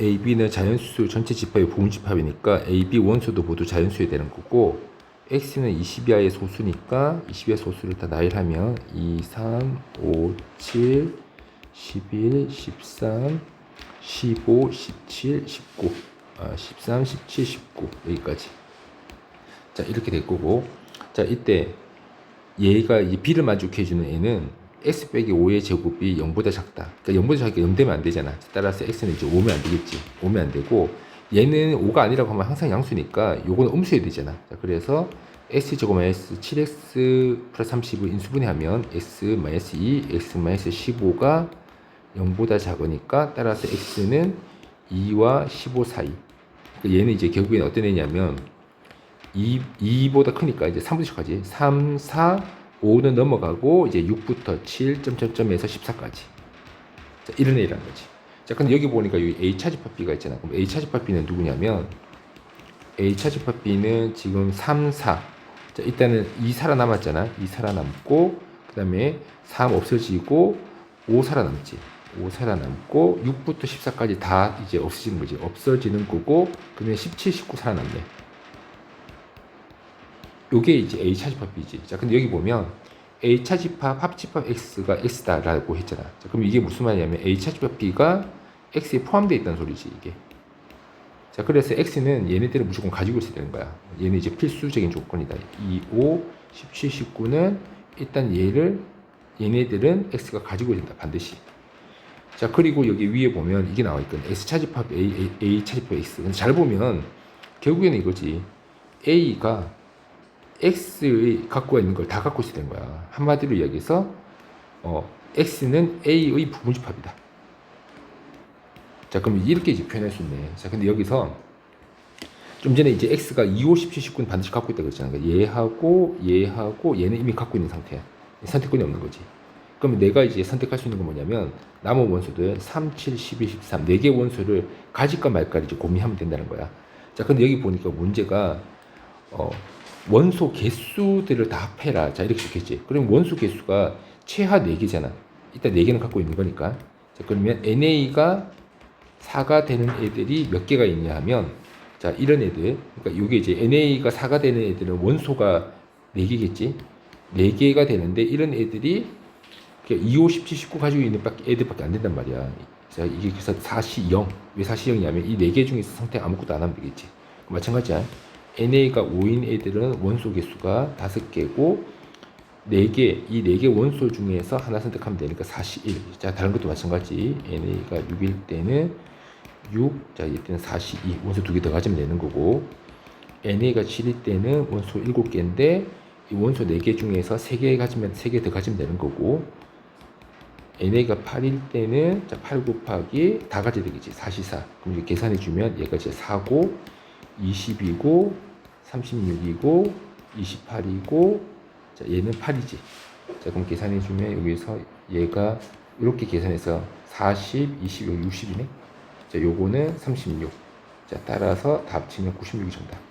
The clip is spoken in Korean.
A, B는 자연수 전체 집합의 부분집합이니까 A, B 원소도 모두 자연수에 되는 거고 X는 20이하의 소수니까 20이하의 소수를 다 나열하면 2, 3, 5, 7, 11, 13, 15, 17, 19 아, 13, 17, 19 여기까지. 자 이렇게 될 거고. 자 이때 얘가 이 B를 만족해주는 애는 x 빼기 5의 제곱이 0보다 작다. 그러니까 0보다 작으니까 0 되면 안 되잖아. 따라서 x는 이제 5면 안 되겠지. 5면 안 되고 얘는 5가 아니라고 하면 항상 양수니까 요거는 음수해야 되잖아. 자, 그래서 x 제곱 마이너스 7x 플러스 30을 인수분해하면 x 마이너스 2, x 마이너스 15가 0보다 작으니까 따라서 x는 2와 15 사이. 그러니까 얘는 이제 결국엔 어떤 애냐면 2, 2보다 크니까 이제 3부터까지 3, 4, 5는 넘어가고 이제 6부터 7, 점점점에서 14까지. 자, 이런 애라는 거지. 자, 근데 여기 보니까 여기 A 차집합 B가 있잖아. 그럼 A 차집합 B는 누구냐면 A 차집합 B는 지금 3, 4. 자, 일단은 2 살아남았잖아. 2 살아남고 그다음에 3 없어지고 5 살아남지. 5 살아남고 6부터 14까지 다 이제 없어지는 거지. 없어지는 거고 그러면 17, 19 살아남네. 요게 이제 A 차집합 B지. 자, 근데 여기 보면 A 차집합 합집합 X가 X다라고 했잖아. 자, 그럼 이게 무슨 말이냐면 A 차집합 B가 X에 포함되어 있다는 소리지, 이게. 자, 그래서 X는 얘네들을 무조건 가지고 있어야 되는 거야. 얘는 이제 필수적인 조건이다. 2, 5, 17, 19는 일단 얘를, 얘네들은 X가 가지고 있다, 반드시. 자, 그리고 여기 위에 보면 이게 나와 있거든. S 차집합 A, A, A 차집합 X. 잘 보면 결국에는 이거지. A가 X의 갖고 있는 걸 다 갖고 있어야 되는 거야. 한마디로 이야기해서 어, X는 A의 부분집합이다. 자, 그럼 이렇게 이제 표현할 수 있네. 자, 근데 여기서 좀 전에 이제 X가 2, 5, 17, 19는 반드시 갖고 있다 그랬잖아. 그러니까 얘하고 얘하고 얘는 이미 갖고 있는 상태야. 선택권이 없는 거지. 그럼 내가 이제 선택할 수 있는 건 뭐냐면 남은 원소들 3, 7, 12, 13 4개 원소를 가질까 말까 이제 고민하면 된다는 거야. 자, 근데 여기 보니까 문제가 어, 원소 개수들을 다 합해라. 자, 이렇게 적혔지. 그럼 원소 개수가 최하 4개잖아. 일단 4개는 갖고 있는 거니까. 자, 그러면 NA가 4가 되는 애들이 몇 개가 있냐 하면, 자, 이런 애들. 그러니까 이게 이제 NA가 4가 되는 애들은 원소가 4개겠지. 4개가 되는데, 이런 애들이 2, 5, 17, 19 가지고 있는 애들밖에 안 된단 말이야. 자, 이게 그래서 4시 0. 왜 4시 0이냐면 이 4개 중에서 상태 아무것도 안 하면 되겠지. 마찬가지야. NA가 5인 애들은 원소 개수가 5개고 4개, 이 4개 원소 중에서 하나 선택하면 되니까 41. 자, 다른 것도 마찬가지. NA가 6일 때는 6, 자, 이때는 42. 원소 두개더 가지면 되는 거고 NA가 7일 때는 원소 7개인데 이 원소 4개 중에서 3개 가지면 3개 더 가지면 되는 거고 NA가 8일 때는 자, 8 곱하기 다 가져야 되겠지. 44. 그럼 이렇게 계산해 주면 얘가 이제 4고 20이고 36이고 28이고 자 얘는 8이지. 자 그럼 계산해 주면 여기서 얘가 이렇게 계산해서 40, 20, 여기 60이네. 자 요거는 36 자 따라서 다 합치면 96이 정답